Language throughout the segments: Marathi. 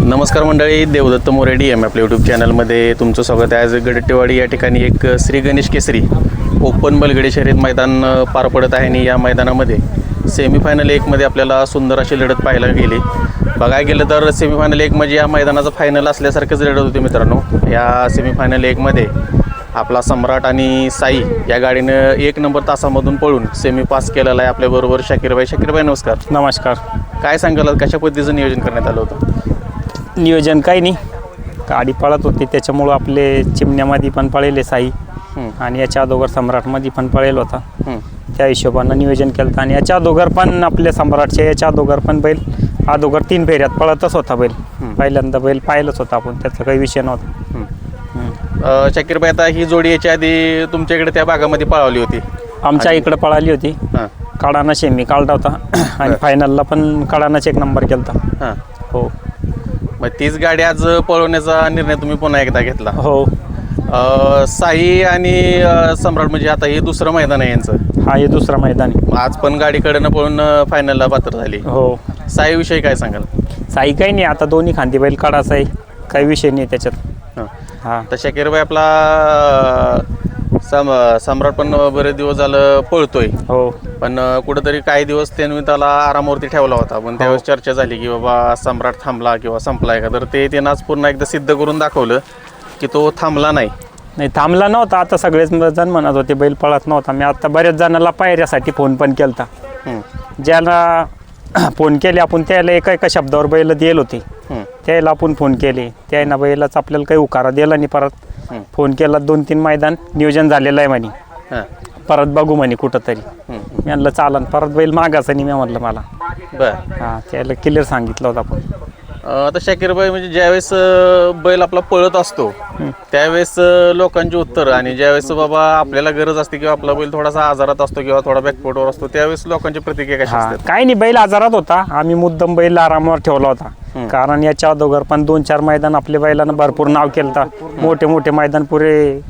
नमस्कार मंडळी देवदत्त मोरे डी एम आपल्या यूट्यूब चॅनलमध्ये तुमचं स्वागत आहे. आज गडट्टेवाडी या ठिकाणी एक श्री गणेश केसरी ओपन बलगडी शर्यत मैदान पार पडत आहे आणि या मैदानामध्ये सेमीफायनल एकमध्ये आपल्याला सुंदर अशी लढत पाहायला गेली. बघायला गेलं तर सेमीफायनल एक म्हणजे या मैदानाचं फायनल असल्यासारखंच लढत होती मित्रांनो. या सेमीफायनल एकमध्ये आपला सम्राट आणि साई या गाडीनं एक नंबर तासामधून पळून सेमी पास केलेला आहे आपल्याबरोबर शाकीरबाई. शाकीरबाई नमस्कार. नमस्कार. काय सांगाल कशा पद्धतीचं नियोजन करण्यात आलं होतं? नियोजन काही नाही. गाडी पळत होती त्याच्यामुळं आपले चिमण्यामध्ये पण पळेले साई. आणि याच्या अगोदर सम्राटमध्ये पण पळेल होता. त्या हिशोबानं नियोजन केलं होतं. आणि याच्या अगोदर पण आपल्या सम्राटच्या याच्या अगोदर पण बैल अगोदर तीन फेऱ्यात पळतच होता बैल. पहिल्यांदा बैल पाहिलंच होता आपण त्याचा काही विषय नव्हता. शाकीरबाई आता ही जोडी याच्या आधी तुमच्याकडे त्या भागामध्ये पळवली होती. आमच्या इकडं पळाली होती. काढाना शेमी काढला होता. आणि. फायनलला पण काढानाच एक नंबर केला होता हो. मग तीच गाडी आज पळवण्याचा निर्णय तुम्ही पुन्हा एकदा घेतला. हो. अ, साई आणि अ, सम्राट म्हणजे आता हे दुसरं मैदान आहे यांचं. हा हे दुसरा मैदान आहे. आज पण गाडीकडनं पळून फायनलला पात्र झाली. हो. साईविषयी काय सांगाल? साई काही नाही आता दोन्ही खांदी बैल काढायचा आहे. काही विषय नाही त्याच्यात. हां. हा. तर शाकीरबाई आपला अ, सम सम्राट पण बरेच दिवस झालं पळतोय. हो. पण कुठंतरी काही दिवस त्यांनी त्याला आरामावरती ठेवला होता. पण त्यावेळेस चर्चा झाली की बाबा सम्राट थांबला किंवा संपलाय का? तर ते त्यांना आज पुन्हा एकदा सिद्ध करून दाखवलं की तो थांबला नाही. नाही थांबला नव्हता. आता सगळेच जण म्हणत होते बैल पळत नव्हता. मी आता बऱ्याच जणांना पायऱ्यासाठी फोन पण केलता. हं, ज्याला फोन केले आपण त्याला एका एका शब्दावर बैल दिले होते. हं, त्याला आपण फोन केले. त्यानं बैलाच आपल्याला काही उकारा दिला नाही परत हं, फोन केला दोन तीन मैदान नियोजन झालेलं आहे म्हणे. हां, परत बघू म्हणे कुठंतरी. हं, मी म्हणलं चालन परत बैल मागायचा नाही मी म्हणलं मला. बर. हां त्याला क्लिअर सांगितलं होतं आपण. आता शाकीरबाई म्हणजे ज्यावेळेस अ, बैल आपला पळत असतो. त्यावेळेस अ, लोकांची उत्तर आणि ज्यावेळेस बाबा आपल्याला गरज असते किंवा आपला बैल थोडासा आजारात असतो किंवा थोडा बॅकफुटवर असतो त्यावेळेस लोकांची प्रतिक्रिया कशी हा असतात काही नाही बैल आजारात होता. आम्ही मुद्दम बैल आरामावर ठेवला होता. कारण याच्या अगोदर पण दोन चार मैदान आपल्या बैलांना भरपूर नाव केलं मोठे मोठे मैदान पुरे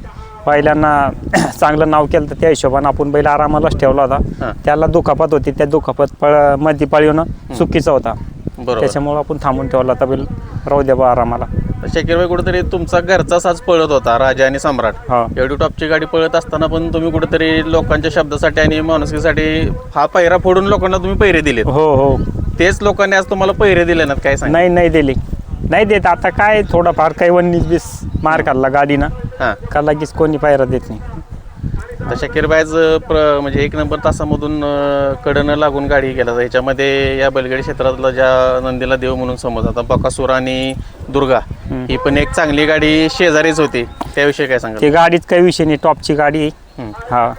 बैलांना चांगलं नाव केलं त्या हिशोबानं आपण बैल आरामालाच ठेवला. होता. त्याला दुखापत होती. त्या दुखापत पळमध्ये पळवणं चुकीचं होता. बरोबर. त्याच्यामुळं आपण थांबून ठेवला होता बैल. राहू द्या बा आरामाला. शाकीरबाई कुठेतरी तुमचा घरचा साज पळत होता राजा आणि सम्राट. हा. एवढी टॉपची गाडी पळत असताना पण तुम्ही कुठेतरी लोकांच्या शब्दासाठी आणि माणुसकीसाठी हा पैरा फोडून लोकांना तुम्ही पैरे दिलेत. हो हो. तेच लोकांनी आज तुम्हाला पैरे दिले नात काय सांग नाही नाही दिली. नाही देत. आता काय थोडंफार काही वन्नीस बीस मार खाल्ला गाडीनं. हां. का लगेच कोणी पायरा देत नाही. तर शाकीरबाईज प्र म्हणजे एक नंबर तासामधून कडनं लागून गाडी गेला. तर ह्याच्यामध्ये या बैलगाडी क्षेत्रातला ज्या नंदीला देव म्हणून समज आता बकासूर आणि दुर्गा. ही पण एक चांगली गाडी शेजारीच होती. त्याविषयी काय सांगाल? ती गाडीत काही विषय नाही टॉपची गाडी. हा.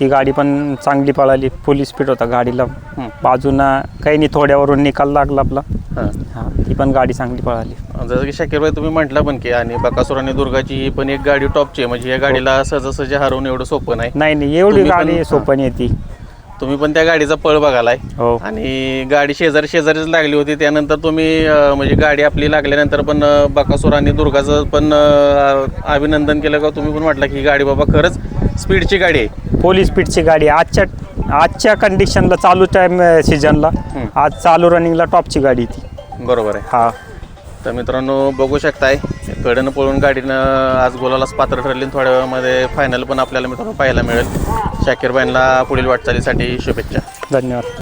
ती गाडी पण चांगली पळाली फुल स्पीड होता गाडीला. बाजूनं काही नाही थोड्यावरून निकाल लागला आपला. हां. हा ती पण गाडी चांगली पळाली. जसं की शाकीरबाई तुम्ही म्हटलं पण की आणि बकासूर आणि दुर्गाची ही पण एक गाडी टॉपची आहे. म्हणजे या गाडीला सहजासहजी हरवून एवढं सोपं नाही. नाही नाही एवढी तुम्ही पण- गाडी हा. सोपं येते तुम्ही पण त्या गाडीचा पळ बघालाय. हो. आणि गाडी शेजारी शेजारीच लागली होती. त्यानंतर तुम्ही अं, म्हणजे गाडी आपली लागल्यानंतर पण अं, बकासूर आणि दुर्गाचं पण अं, अभिनंदन केलं का तुम्ही पण म्हटलं की ही गाडी बाबा खरंच स्पीडची गाडी आहे. पोलीस स्पीडची गाडी आहे. आजच्या आजच्या कंडिशनला चालू टाईम सीझनला. आज चालू रनिंगला टॉपची गाडी ती. बरोबर आहे. हा. तर मित्रांनो बघू शकताय कडनं पळून गाडीनं आज गोलालाच पात्र ठरली आणि थोड्या वेळामध्ये फायनल पण आपल्याला मित्रांनो पाहायला मिळेल. शाकीरबाईंना पुढील वाटचालीसाठी शुभेच्छा. धन्यवाद.